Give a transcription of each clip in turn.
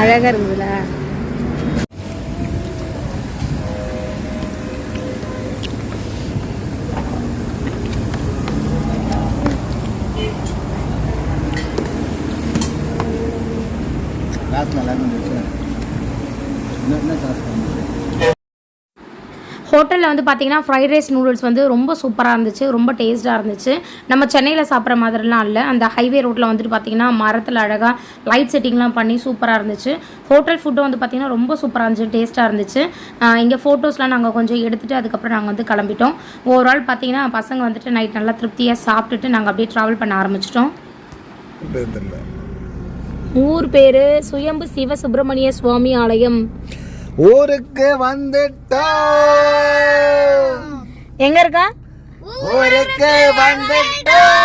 அழகா இருக்குதுல்ல காசு நல்லா இருந்துச்சு. என்ன என்ன காசு ஹோட்டலில் வந்து பார்த்தீங்கன்னா ஃப்ரைட் ரைஸ் நூடுல்ஸ் வந்து ரொம்ப சூப்பராக இருந்துச்சு ரொம்ப டேஸ்ட்டாக இருந்துச்சு. நம்ம சென்னையில் சாப்பிட்ற மாதிரிலாம் இல்லை. அந்த ஹைவே ரோட்டில் வந்துட்டு பார்த்தீங்கன்னா மரத்தில் அழகாக லைட் செட்டிங்லாம் பண்ணி சூப்பராக இருந்துச்சு. ஹோட்டல் ஃபுட்டும் வந்து பார்த்தீங்கன்னா ரொம்ப சூப்பராக இருந்துச்சு டேஸ்ட்டாக இருந்துச்சு. இங்கே ஃபோட்டோஸ்லாம் நாங்கள் கொஞ்சம் எடுத்துகிட்டு அதுக்கப்புறம் நாங்கள் வந்து கிளம்பிட்டோம். ஓவரால் பார்த்தீங்கன்னா பசங்க வந்துட்டு நைட் நல்லா திருப்தியாக சாப்பிட்டுட்டு நாங்கள் அப்படியே ட்ராவல் பண்ண ஆரம்பிச்சிட்டோம். ஊர் பேர் சுயம்பு சிவ சுப்பிரமணிய சுவாமி ஆலயம். ஊருக்கு வந்துட்டோம் எங்கே இருக்கா? ஊருக்கு வந்துட்டோம்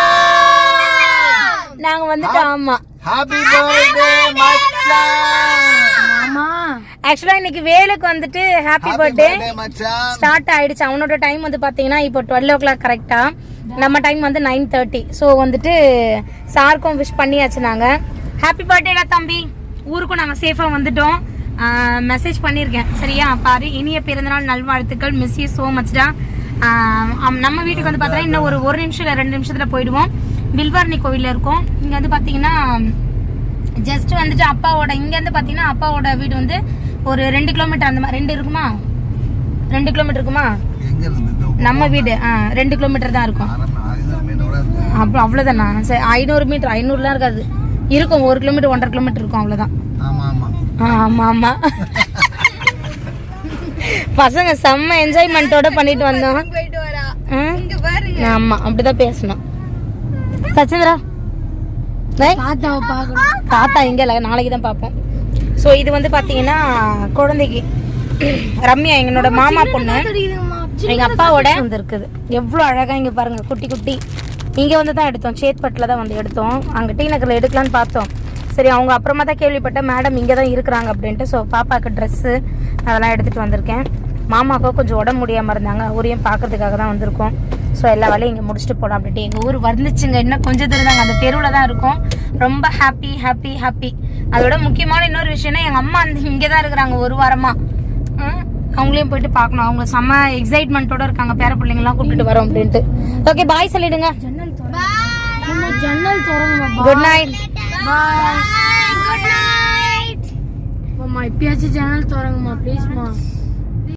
நாங்கள் வந்துட்டு ஆமாம் ஹாப்பி பர்த்டே மச்சான். ஆமா. ஆக்சுவலா இன்னைக்கு வேலுக்கு வந்துட்டு ஹாப்பி பர்த்டே ஸ்டார்ட் ஆயிடுச்சு. அவனோட டைம் வந்து பாத்தீங்கன்னா இப்போ டுவெல் ஓ கிளாக் கரெக்டா நம்ம டைம் வந்து நைன் தேர்ட்டி ஸோ வந்துட்டு சாருக்கும் விஷ் பண்ணியாச்சு நாங்க. ஹாப்பி பர்த்டேடா தம்பி. ஊருக்கும் நாங்கள் சேஃபாக வந்துட்டோம். மெசேஜ் பண்ணியிருக்கேன் சரியா? பாரு இனிய பிறந்தநாள் நல்வாழ்த்துக்கள். மிஸ் யூ ஸோ மச்டா நம்ம வீட்டுக்கு வந்து பார்த்தீங்கன்னா இன்னும் ஒரு ஒரு நிமிஷம் இல்லை ரெண்டு நிமிஷத்தில் போயிடுவோம். வில்வாரணி கோவிலில் இருக்கோம். இங்கே வந்து பார்த்தீங்கன்னா ஜஸ்ட் வந்துட்டு அப்பாவோட இங்கேருந்து பார்த்தீங்கன்னா அப்பாவோட வீடு வந்து ஒரு ரெண்டு கிலோமீட்டர் அந்த மாதிரி ரெண்டு இருக்குமா? ரெண்டு கிலோமீட்டர் இருக்குமா? நம்ம வீடு. ஆ ரெண்டு கிலோமீட்டர் தான் இருக்கும். அப்புறம் அவ்வளோதானா சரி ஐநூறு மீட்டர் ஐநூறுலாம் இருக்காது. இருக்கும். ஒரு கிலோமீட்டர் ஒன்றரை கிலோமீட்டர் இருக்கும் அவ்வளோதான் ஆமா ஆமா. ஆமாம் ஆமாம் பசங்க செம்ம என்ஜாய்மெண்ட்டோட பண்ணிட்டு வந்தோம். ம்? ஆமா அப்படிதான் பேசணும். சச்சந்திரா. தாத்தா இங்க இல்ல? நாளைக்கு தான் பார்ப்போம் ஸோ இது வந்து பாத்தீங்கன்னா குழந்தைக்கு ரம்யா எங்களோட மாமா பொண்ணு. எங்க அப்பாவோட வந்து இருக்குது எவ்வளோ அழகா இங்க பாருங்க. குட்டி குட்டி. இங்கே வந்து தான் எடுத்தோம். சேத்பட்டில் தான் வந்து எடுத்தோம். அங்கே டி நகரில் எடுக்கலான்னு பார்த்தோம். சரி அவங்க அப்புறமா தான் கேள்விப்பட்டேன். மேடம் இங்கே தான் இருக்கிறாங்க அப்படின்ட்டு. ஸோ பாப்பாவுக்கு ட்ரெஸ்ஸு அதெல்லாம் எடுத்துகிட்டு வந்திருக்கேன். மாமாக்கோ கொஞ்சம் உடம்பு முடியாமல் இருந்தாங்க. ஊரையும் பார்க்கறதுக்காக தான் வந்திருக்கோம். ஸோ எல்லா வேலையும் இங்கே முடிச்சுட்டு போகலாம் அப்படின்ட்டு எங்கள் ஊர் வந்துச்சுங்க. இன்னும் கொஞ்சம் தூரம் தாங்க. அந்த தெருவில் தான் இருக்கும். ரொம்ப ஹாப்பி ஹாப்பி ஹாப்பி அதோட முக்கியமான இன்னொரு விஷயம்னா எங்கள் அம்மா அந்த இங்கே தான் இருக்கிறாங்க ஒரு வாரமாக அவங்களையும் போயிட்டு பார்க்கணும். அவங்க செம்ம எக்ஸைட்மெண்ட்டோட இருக்காங்க. பேர பிள்ளைங்களாம் கூப்பிட்டு வரோம் அப்படின்ட்டு. ஓகே பாய் சொல்லிடுங்க. ஜன்னல் திறங்க குட் நைட் மாமா இப்பயாச்சும் ஜன்னல் திறங்குமா ப்ளீஸ்மா